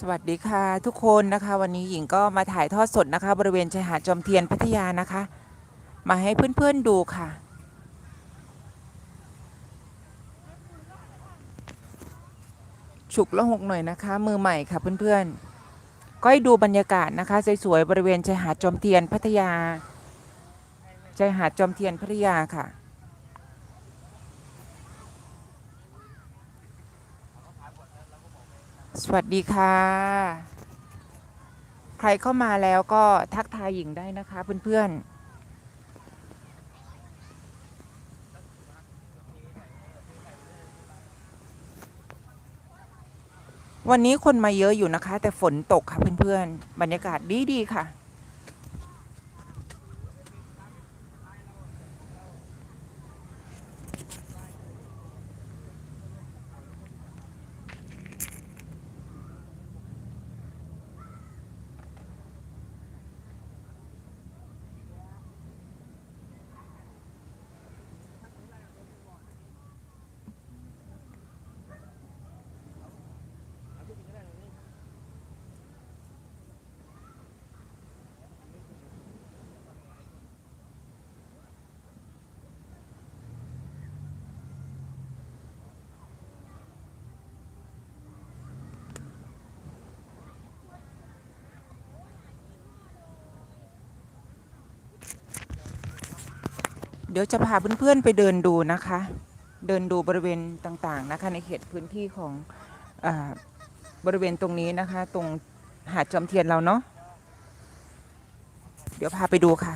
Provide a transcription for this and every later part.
สวัสดีค่ะทุกคนนะคะ วันนี้หญิงก็มาถ่ายทอดสดนะคะ บริเวณชายหาดจอมเทียนพัทยานะคะ มาให้เพื่อนๆดูค่ะ ฉุกละหกหน่อยนะคะ มือใหม่ค่ะเพื่อนๆก็ให้ดูบรรยากาศนะคะสวยๆบริเวณชายหาดจอมเทียนพัทยาชายหาดจอมเทียนพัทยาค่ะ สวัสดีค่ะ ใครเข้ามาแล้วก็ทักทายหญิงได้นะคะเพื่อนๆวันนี้คนมาเยอะอยู่นะคะ แต่ฝนตกค่ะเพื่อนๆ บรรยากาศดี ๆ ค่ะ เดี๋ยวจะพาเพื่อนๆไปเดินดูนะคะ เดินดูบริเวณต่างๆนะคะ ในเขตพื้นที่ของอบริเวณตรงนี้นะคะ ตรงหาดจอมเทียนเราเนาะเดี๋ยวพาไปดูค่ะ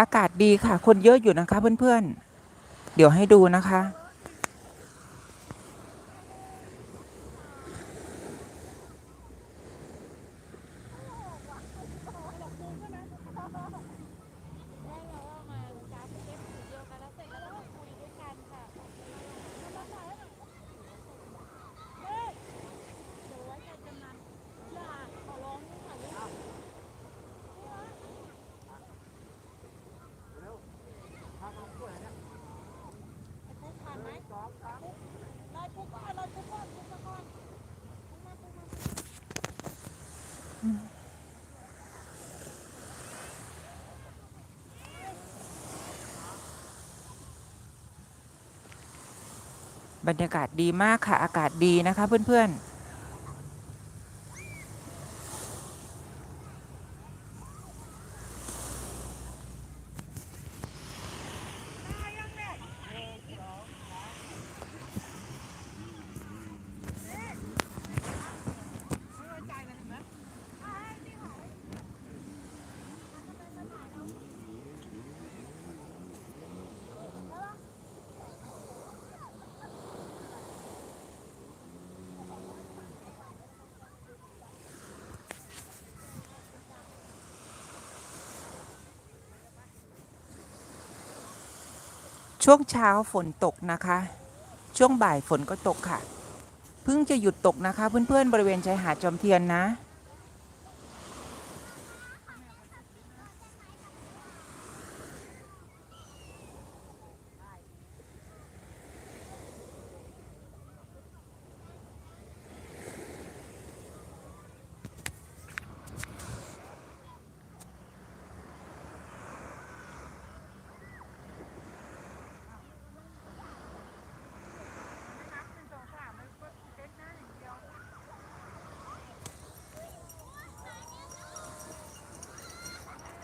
อากาศดีค่ะ คนเยอะอยู่นะคะเพื่อนๆ เดี๋ยวให้ดูนะคะ บรรยากาศดีมากค่ะ อากาศดีนะคะเพื่อนๆ ช่วงเช้าฝนตกนะคะ ช่วงบ่ายฝนก็ตกค่ะ เพิ่งจะหยุดตกนะคะ เพื่อนๆบริเวณชายหาดจอมเทียนนะ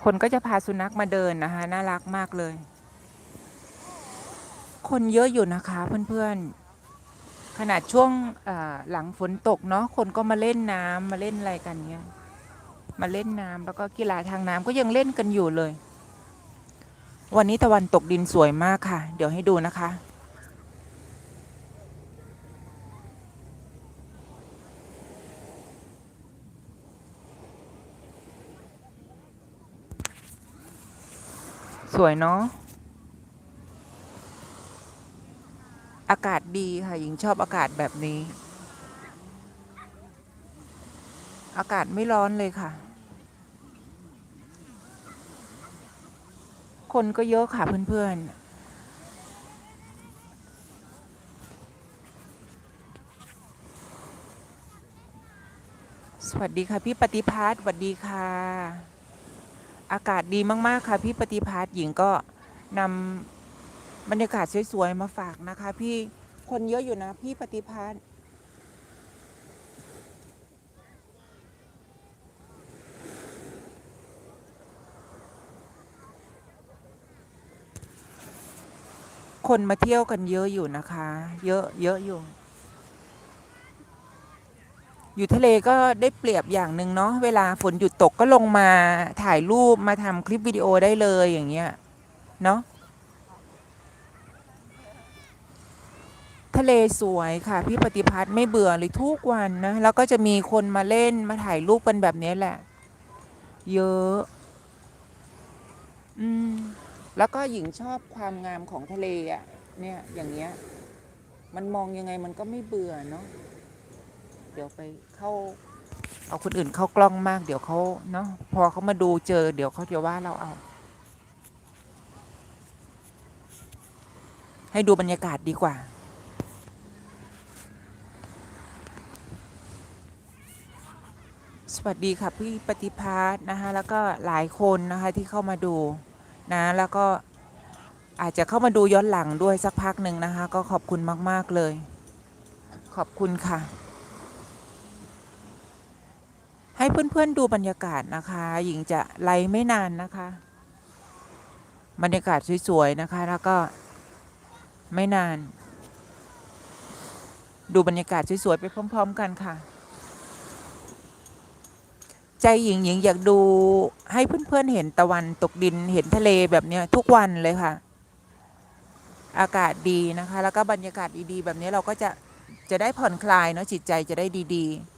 คนก็จะพาสุนัขมาเดินนะคะ น่ารักมากเลย คนเยอะอยู่นะคะเพื่อนๆ ขนาดช่วงหลังฝนตกเนาะคนก็มาเล่นน้ำมาเล่นอะไรกันเงี้ย มาเล่นน้ำแล้วก็กีฬาทางน้ำก็ยังเล่นกันอยู่เลย วันนี้ตะวันตกดินสวยมากค่ะ เดี๋ยวให้ดูนะคะ สวยเนาะ อากาศดีค่ะหญิงชอบอากาศแบบนี้ อากาศไม่ร้อนเลยค่ะ คนก็เยอะค่ะเพื่อนๆสวัสดีค่ะ พี่ปฏิพัฒน์สวัสดีค่ะ อากาศดีมากๆค่ะ พี่ปฏิพัฒน์หญิงก็นำบรรยากาศสวยๆมาฝากนะคะ พี่คนเยอะอยู่นะ พี่ปฏิพัฒน์คนมาเที่ยวกันเยอะอยู่นะคะ เยอะเยอะอยู่ อยู่ทะเลก็ได้เปรียบอย่างหนึ่งเนาะเวลาฝนหยุดตกก็ลงมาถ่ายรูปมาทำคลิปวิดีโอได้เลยอย่างเงี้ยเนาะทะเลสวยค่ะ พี่ปฏิพัฒน์ไม่เบื่อเลยทุกวันนะแล้วก็จะมีคนมาเล่นมาถ่ายรูปกันแบบนี้แหละ เยอะ อืม แล้วก็หญิงชอบความงามของทะเลอะ เนี่ย อย่างเงี้ย มันมองยังไงมันก็ไม่เบื่อเนาะ เดี๋ยวไปเข้า เอาคนอื่นเข้ากล้องมาก เดี๋ยวเขาเนาะพอเขามาดูเจอ เดี๋ยวเขาจะว่าเราเอา ให้ดูบรรยากาศดีกว่าสวัสดีค่ะพี่ปฏิพาสนะคะแล้วก็หลายคนนะคะที่เข้ามาดูนะแล้วก็อาจจะเข้ามาดูย้อนหลังด้วยสักพักหนึ่งนะคะ ก็ขอบคุณมาก ๆ เลย ขอบคุณค่ะ ให้เพื่อนๆดูบรรยากาศนะคะ หญิงจะไลฟ์ไม่นานนะคะ บรรยากาศสวยๆนะคะ แล้วก็ไม่นาน ดูบรรยากาศสวยๆไปพร้อม ๆ กันค่ะ ใจหญิงหญิงอยากดูให้เพื่อนๆเห็นตะวันตกดินเห็นทะเลแบบนี้ทุกวันเลยค่ะ อากาศดีนะคะ แล้วก็บรรยากาศดีๆ แบบนี้เราก็จะจะได้ผ่อนคลายเนาะจิตใจจะได้ดี ๆ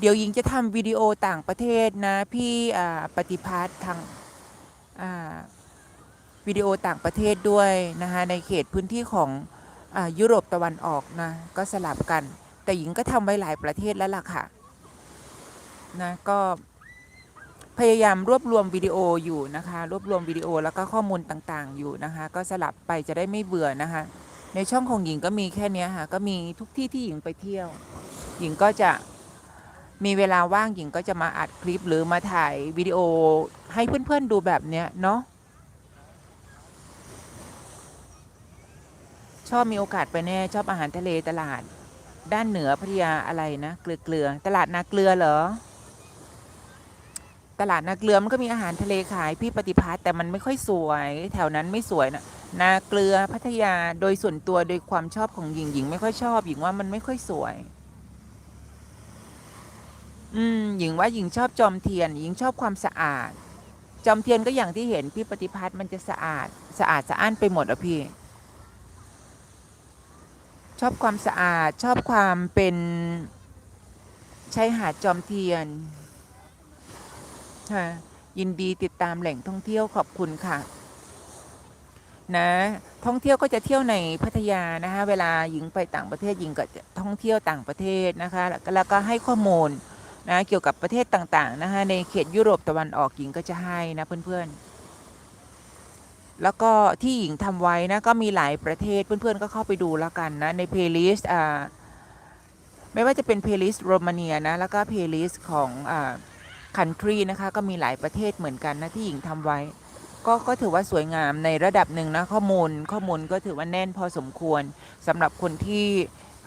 เดี๋ยวหญิงจะทำวิดีโอต่างประเทศนะ พี่ปฏิพัฒน์ทางวิดีโอต่างประเทศด้วยนะคะในเขตพื้นที่ของอยุโรปตะวันออกนะก็สลับกัน แต่หญิงก็ทำไว้หลายประเทศแล้วล่ะค่ะนะก็พยายามรวบรวมวิดีโออยู่นะคะ รวบรวมวิดีโอแล้วก็ข้อมูลต่างๆอยู่นะคะ ก็สลับไปจะได้ไม่เบื่อนะคะ ในช่องของหญิงก็มีแค่นี้ค่ะ ก็มีทุกที่ที่หญิงไปเที่ยว หญิงก็จะ มีเวลาว่างหญิงก็จะมาอัดคลิปหรือมาถ่ายวิดีโอให้เพื่อนๆดูแบบเนี้ยเนาะชอบมีโอกาสไปแน่ชอบอาหารทะเลตลาด ด้านเหนือพัทยาอะไรนะเกลือเกลือตลาดนาเกลือเหรอ ตลาดนาเกลือมันก็มีอาหารทะเลขายพี่ปฏิพัฒน์แต่มันไม่ค่อยสวย แถวนั้นไม่สวยนะนาเกลือพัทยาโดยส่วนตัวโดยความชอบของหญิงหญิงไม่ค่อยชอบหญิงว่ามันไม่ค่อยสวย อืมหญิงว่าหญิงชอบจอมเทียน หญิงชอบความสะอาด จอมเทียนก็อย่างที่เห็นพี่ปฏิพัฒน์มันจะสะอาด สะอาดสะอ้านไปหมดอะพี่ ชอบความสะอาด ชอบความเป็นชายหาดจอมเทียนค่ะยินดีติดตามแหล่งท่องเที่ยวขอบคุณค่ะ นะท่องเที่ยวก็จะเที่ยวในพัทยานะคะเวลาหญิงไปต่างประเทศหญิงก็จะท่องเที่ยวต่างประเทศนะคะแล้วก็ให้ข้อมูล นะเกี่ยวกับประเทศต่างๆนะคะในเขตยุโรปตะวันออกหญิงก็จะให้นะเพื่อนๆ แล้วก็ที่หญิงทำไว้นะก็มีหลายประเทศเพื่อนๆก็เข้าไปดูแล้วกันนะในเพลย์ลิสต์อ่าไม่ว่าจะเป็นเพลย์ลิสต์โรมาเนียนะแล้วก็เพลย์ลิสต์ของอ่าคันทรีนะคะก็มีหลายประเทศเหมือนกันนะที่หญิงทำไว้ ก็ก็ถือว่าสวยงามในระดับหนึ่งนะข้อมูลข้อมูลก็ถือว่าแน่นพอสมควรสำหรับคนที่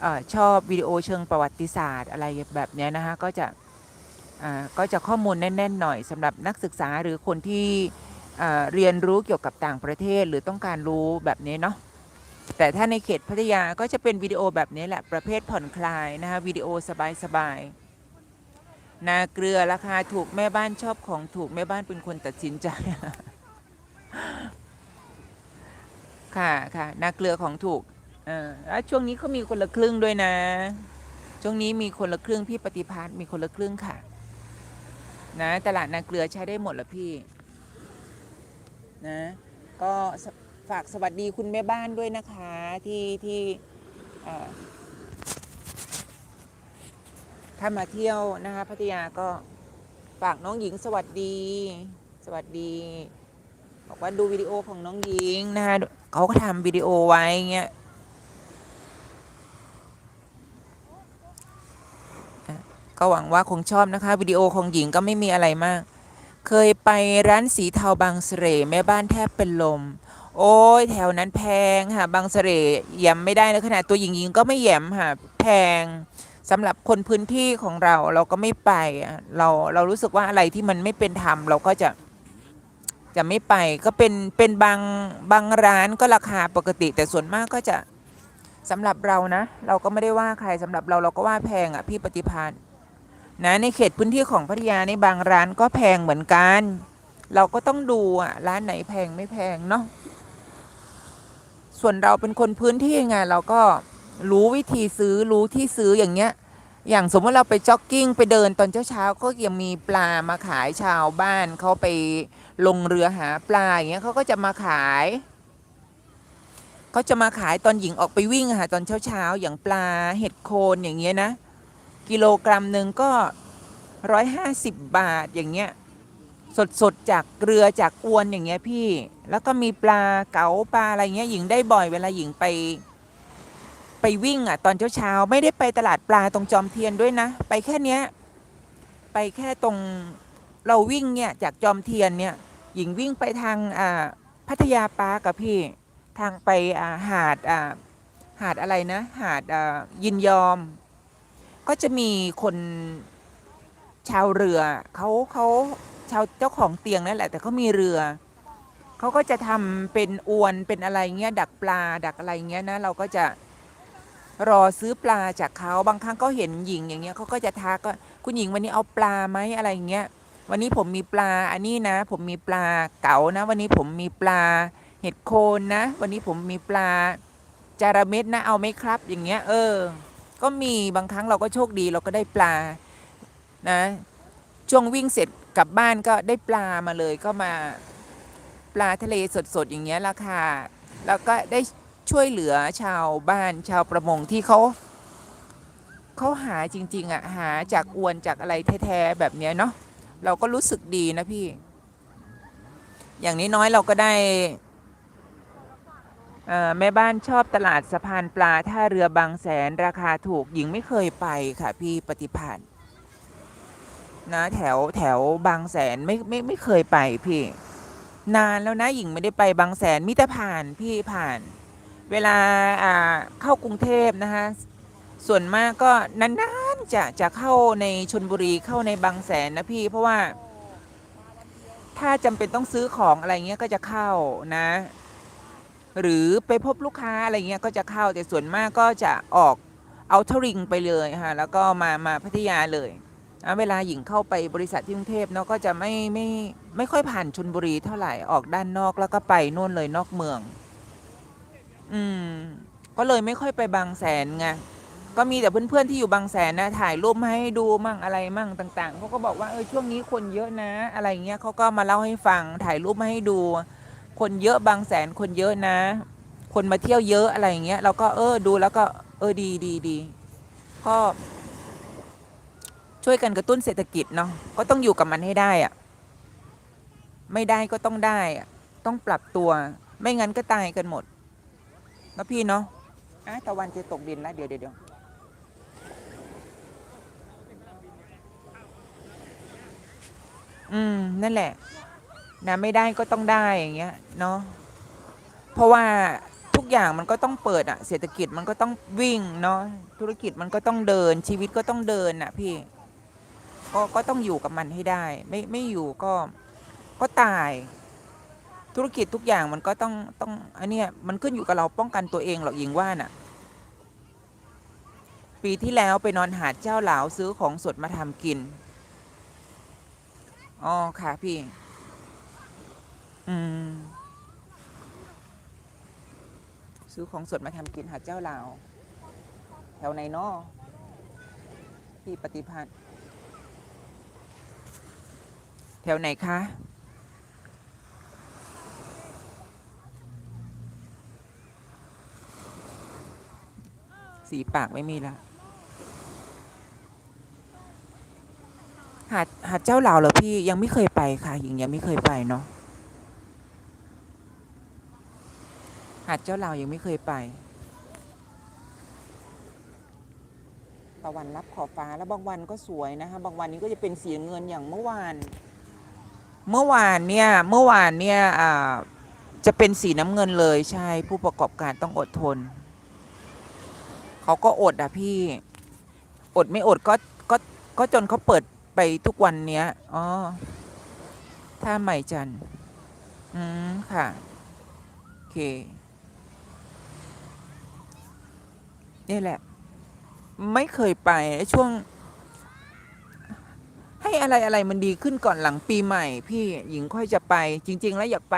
อชอบวิดีโอเชิงประวัติศาสตร์อะไรแบบนี้นะคะก็จะก็จะข้อมูลแน่นๆหน่อยสำหรับนักศึกษาหรือคนที่เอ่อเรียนรู้เกี่ยวกับต่างประเทศหรือต้องการรู้แบบนี้เนาะแต่ถ้าในเขตพัทยาก็จะเป็นวิดีโอแบบนี้แหละประเภทผ่อนคลายนะคะวิดีโอสบายๆนาเกลือราคาถูกแม่บ้านชอบของถูกแม่บ้านเป็นคนตัดสินใจค่ะค่ะนาเกลือของถูก เออแล้วช่วงนี้เขามีคนละครึ่งด้วยนะ ช่วงนี้มีคนละครึ่งพี่ปฏิพัฒน์มีคนละครึ่งค่ะ นะ ตลาดนาเกลือใช้ได้หมดละพี่ นะ ก็ฝากสวัสดีคุณแม่บ้านด้วยนะคะ ที่ที่ถ้ามาเที่ยวนะคะพัทยาก็ฝากน้องหญิงสวัสดี สวัสดี บอกว่าดูวิดีโอของน้องหญิงนะคะเขาก็ทำวิดีโอไว้เงี้ยอะ ก็หวังว่าคงชอบนะคะวิดีโอของหญิงก็ไม่มีอะไรมาก เคยไปร้านสีเทาบางเสร่แม่บ้านแทบเป็นลม โอ้ยแถวนั้นแพงค่ะบางเสร่แหยมไม่ได้นะขนาดตัวหญิงหญิงก็ไม่แหยมค่ะแพงสำหรับคนพื้นที่ของเราเราก็ไม่ไปเราเรารู้สึกว่าอะไรที่มันไม่เป็นธรรมเราก็จะจะไม่ไปก็เป็นเป็นบางบางร้านก็ราคาปกติ แต่ส่วนมากก็จะสำหรับเรานะ เราก็ไม่ได้ว่าใครสำหรับเราเราก็ว่าแพงอะพี่ปฏิพันธ์ นะในเขตพื้นที่ของพัทยาในบางร้านก็แพงเหมือนกัน เราก็ต้องดูอะร้านไหนแพงไม่แพงเนาะส่วนเราเป็นคนพื้นที่ไงเราก็รู้วิธีซื้อรู้ที่ซื้ออย่างเงี้ย อย่างสมมติเราไปจ็อกกิ้งไปเดินตอนเช้าๆก็ยังมีปลามาขายชาวบ้านเขาไปลงเรือหาปลาอย่างเงี้ยเขาก็จะมาขายเขาจะมาขายตอนหญิงออกไปวิ่งค่ะตอนเช้าๆอย่างปลาเห็ดโคนอย่างเงี้ยนะ กิโลกรัมหนึ่งก็ร้อยห้าสิบบาทอย่างเงี้ยสดๆจากเรือจากอวนอย่างเงี้ยพี่ แล้วก็มีปลาเก๋าปลาอะไรเงี้ยหญิงได้บ่อยเวลาหญิงไป ไปวิ่งอะตอนเช้าๆไม่ได้ไปตลาดปลาตรงจอมเทียนด้วยนะ ไปแค่เนี้ยไปแค่ตรงเราวิ่งเนี่ยจากจอมเทียนเนี่ยหญิงวิ่งไปทางอ่าพัทยาปาร์กกับพี่ทางไปอ่าหาดอ่าหาดอะไรนะ หาดอ่ายินยอม ก็จะมีคนชาวเรือเขาเขาชาวเจ้าของเตียงนั่นแหละ แต่เขามีเรือเขาก็จะทำเป็นอวนเป็นอะไรเงี้ยดักปลาดักอะไรเงี้ยนะเราก็จะรอซื้อปลาจากเขาบางครั้งก็เห็นหญิงอย่างเงี้ยเขาก็จะทักก็คุณหญิงวันนี้เอาปลาไหมอะไรเงี้ยวันนี้ผมมีปลาอันนี้นะ ผมมีปลาเก๋านะ วันนี้ผมมีปลาเห็ดโคนนะ วันนี้ผมมีปลาจาระเม็ดนะเอาไหมครับ อย่างเงี้ยเออ ก็มีบางครั้งเราก็โชคดีเราก็ได้ปลานะช่วงวิ่งเสร็จกลับบ้านก็ได้ปลามาเลยก็มาปลาทะเลสดๆอย่างเงี้ยราคาแล้วก็ได้ช่วยเหลือชาวบ้านชาวประมงที่เขาเขาหาจริง ๆอะหาจากอวนจากอะไรแท้ๆแบบเนี้ยเนาะเราก็รู้สึกดีนะพี่ อย่างน้อยๆเราก็ได้ แม่บ้านชอบตลาดสะพานปลาท่าเรือบางแสนราคาถูกหญิงไม่เคยไปค่ะพี่ปฏิพันธ์นะแถวแถวบางแสนไม่ไม่ไม่เคยไปพี่ นานแล้วนะหญิงไม่ได้ไปบางแสนมิต่ผ่านพี่ผ่าน เวลาเข้ากรุงเทพนะคะส่วนมากก็นานๆจะจะเข้าในชนบุรีเข้าในบางแสนนะพี่เพราะว่า ถ้าจำเป็นต้องซื้อของอะไรเงี้ยก็จะเข้านะ หรือไปพบลูกค้าอะไรเงี้ยก็จะเข้าแต่ส่วนมากก็จะออกเอาทริงไปเลยค่ะแล้วก็มามาพัทยาเลยเวลาหญิงเข้าไปบริษัทที่กรุงเทพเนาะก็จะไม่ไม่ไม่ค่อยผ่านชนบุรีเท่าไหร่ออกด้านนอกแล้วก็ไปโน่นเลยนอกเมือง อืม ก็เลยไม่ค่อยไปบางแสนไงก็มีแต่เพื่อนๆที่อยู่บางแสนนะถ่ายรูปมาให้ดูมั่งอะไรมั่งต่างๆเขาก็บอกว่าเออช่วงนี้คนเยอะนะ อะไรเงี้ยเขาก็มาเล่าให้ฟังถ่ายรูปมาให้ดู คนเยอะบางแสนคนเยอะนะ คนมาเที่ยวเยอะอะไรอย่างเงี้ยเราก็เออดูแล้วก็เออดีดีดีก็ช่วยกันกระตุ้นเศรษฐกิจเนาะก็ต้องอยู่กับมันให้ได้อะไม่ได้ก็ต้องได้อะต้องปรับตัว ไม่งั้นก็ตายกันหมดนะพี่เนาะอะตะวันจะตกดินแล้วเดี๋ยวเดี๋ยวเดี๋ยวอืม นั่นแหละ นะไม่ได้ก็ต้องได้อย่างเงี้ยเนาะเพราะว่าทุกอย่างมันก็ต้องเปิดอะเศรษฐกิจมันก็ต้องวิ่งเนาะธุรกิจมันก็ต้องเดินชีวิตก็ต้องเดินอะพี่ก็ก็ต้องอยู่กับมันให้ได้ ไม่ไม่อยู่ก็ก็ตาย ธุรกิจทุกอย่างมันก็ต้องต้องอันเนี้ยมันขึ้นอยู่กับเราป้องกันตัวเองหรอกหญิงว่าน่ะ ปีที่แล้วไปนอนหาดเจ้าหลาวซื้อของสดมาทำกินอ๋อค่ะพี่ ซื้อของสดมาทำกินหาเจ้าลาว แถวไหนนอพี่ปฏิพัฒน์แถวไหนคะ สีปากไม่มีละหาดหาดเจ้าเหล่าเหรอพี่ยังไม่เคยไปค่ะหญิงยังไม่เคยไปเนาะาดเจ้าเหล่ายังไม่เคยไปตะวันรับขอบฟ้าแล้วบางวันก็สวยนะคะบางวันนี้ก็จะเป็นสีเงินอย่างเมื่อวาน เมื่อวานเนี่ยเมื่อวานเนี่ยจะเป็นสีน้ำเงินเลยใช่ผู้ประกอบการต้องอดทน เขาก็อดอะพี่ อดไม่อดก็ก็ก็จนเขาเปิดไปทุกวันเนี้ยอ๋อท่าใหม่จันอืมค่ะ โอเค นี่แหละ ไม่เคยไปช่วง ให้อะไรอะไรมันดีขึ้นก่อนหลังปีใหม่ พี่หญิงค่อยจะไป จริง ๆ แล้วอยากไป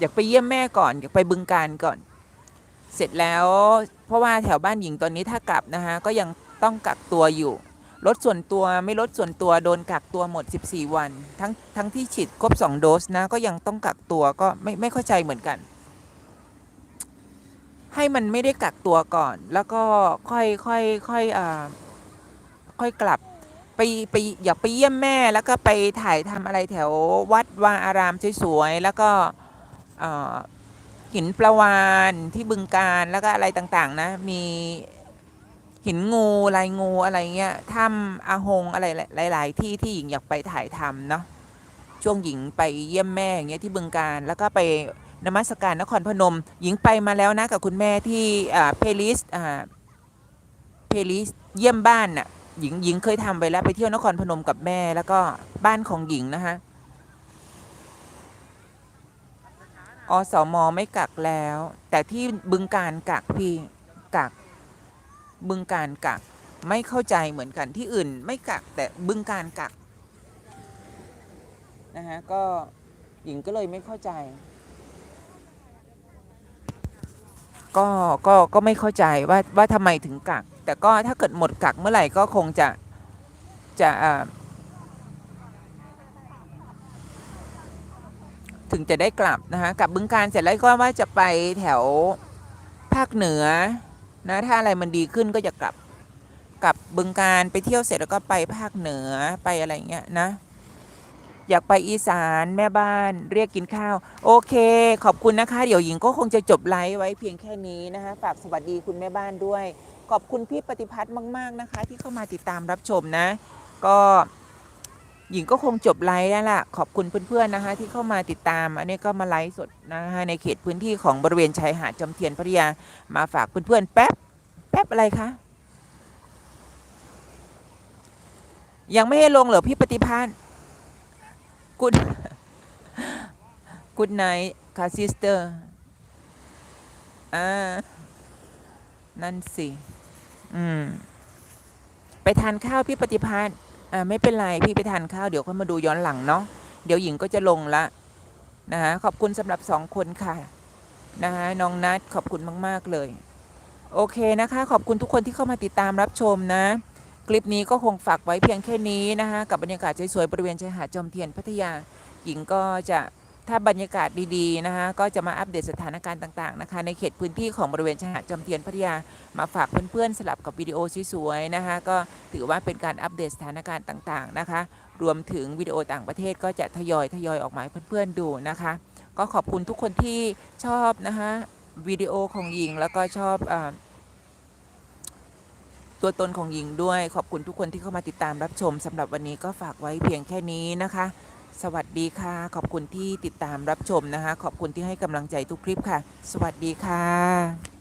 อยากไปเยี่ยมแม่ก่อน อยากไปบึงการก่อน เสร็จแล้ว เพราะว่าแถวบ้านหญิงตอนนี้ถ้ากลับนะคะก็ยังต้องกักตัวอยู่ลดส่วนตัวไม่ลดส่วนตัวโดนกักตัวหมด 14 วัน ทั้งทั้งที่ฉีดครบ 2 โดสนะ ก็ยังต้องกักตัวก็ไม่ไม่เข้าใจเหมือนกัน ให้มันไม่ได้กักตัวก่อน แล้วก็ค่อยค่อยค่อยอ่าค่อยกลับไปไปอยากไปเยี่ยมแม่แล้วก็ไปถ่ายทำอะไรแถววัดวาอารามสวยๆแล้วก็เอ่อหินปลาวานที่บึงการแล้วก็อะไรต่างๆ นะ มีหินงูลายงูอะไรเงี้ยถ้ำอาหงอะไรหลาย ๆ ที่ที่หญิงอยากไปถ่ายทำเนาะช่วงหญิงไปเยี่ยมแม่อย่างเงี้ยที่บึงการแล้วก็ไป นมัสการนครพนม หญิงไปมาแล้วนะกับคุณแม่ที่เพลิสเพลิสเยี่ยมบ้านน่ะหญิงหญิงเคยทำไปแล้วไปเที่ยวนครพนมกับแม่แล้วก็บ้านของหญิงนะคะอสมไม่กักแล้ว แต่ที่บึงการกักพี่กักบึงการกักไม่เข้าใจเหมือนกันที่อื่น ไม่กักแต่บึงการกักนะฮะก็หญิงก็เลยไม่เข้าใจ ก็ก็ก็ไม่เข้าใจว่าว่าทำไมถึงกัก แต่ก็ถ้าเกิดหมดกักเมื่อไหร่ก็คงจะจะถึงจะได้กลับนะคะกลับบึงการเสร็จแล้วก็ว่าจะไปแถวภาคเหนือนะถ้าอะไรมันดีขึ้นก็จะกลับกลับบึงการไปเที่ยวเสร็จแล้วก็ไปภาคเหนือไปอะไรเงี้ยนะ อยากไปอีสานแม่บ้านเรียกกินข้าว โอเค ขอบคุณนะคะ เดี๋ยวหญิงก็คงจะจบไลฟ์ไว้เพียงแค่นี้นะคะ ฝากสวัสดีคุณแม่บ้านด้วย ขอบคุณพี่ปฏิพัฒน์มาก ๆนะคะ ที่เข้ามาติดตามรับชมนะ ก็หญิงก็คงจบไลฟ์แล้วล่ะ ขอบคุณเพื่อนๆนะคะ ที่เข้ามาติดตาม อันนี้ก็มาไลฟ์สดนะคะในเขตพื้นที่ของบริเวณชายหาดจอมเทียนพัทยามาฝากเพื่อนๆแป๊บแป๊บอะไรคะยังไม่ให้ลงเหรอพี่ปฏิพันธ์ กุดกุดไนค่ะซิสเตอร์อ่านั่นสิ อืม ไปทานข้าวพี่ปฏิพันธ์อ่าไม่เป็นไรพี่ไปทานข้าวเดี๋ยวค่อยมาดูย้อนหลังเนาะเดี๋ยวหญิงก็จะลงละนะคะขอบคุณสำหรับสองคนค่ะนะคะน้องนัดขอบคุณมาก ๆ เลย โอเคนะคะ ขอบคุณทุกคนที่เข้ามาติดตามรับชมนะ คลิปนี้ก็คงฝากไว้เพียงแค่นี้นะคะกับบรรยากาศสวยๆบริเวณชายหาดจอมเทียนพัทยาหญิงก็จะถ้าบรรยากาศดีๆนะคะก็จะมาอัปเดตสถานการณ์ต่างๆนะคะในเขตพื้นที่ของบริเวณชายหาดจอมเทียนพัทยามาฝากเพื่อนๆสลับกับวิดีโอสวยๆนะคะก็ถือว่าเป็นการอัปเดตสถานการณ์ต่างๆนะคะ รวมถึงวิดีโอต่างประเทศก็จะทยอยทยอยออกมาให้เพื่อนๆดูนะคะ ก็ขอบคุณทุกคนที่ชอบนะคะวิดีโอของหญิงแล้วก็ชอบอา ตัวตนของหญิงด้วยขอบคุณทุกคนที่เข้ามาติดตามรับชมสำหรับวันนี้ก็ฝากไว้เพียงแค่นี้นะคะ สวัสดีค่ะ ขอบคุณที่ติดตามรับชมนะคะ ขอบคุณที่ให้กำลังใจทุกคลิปค่ะ สวัสดีค่ะ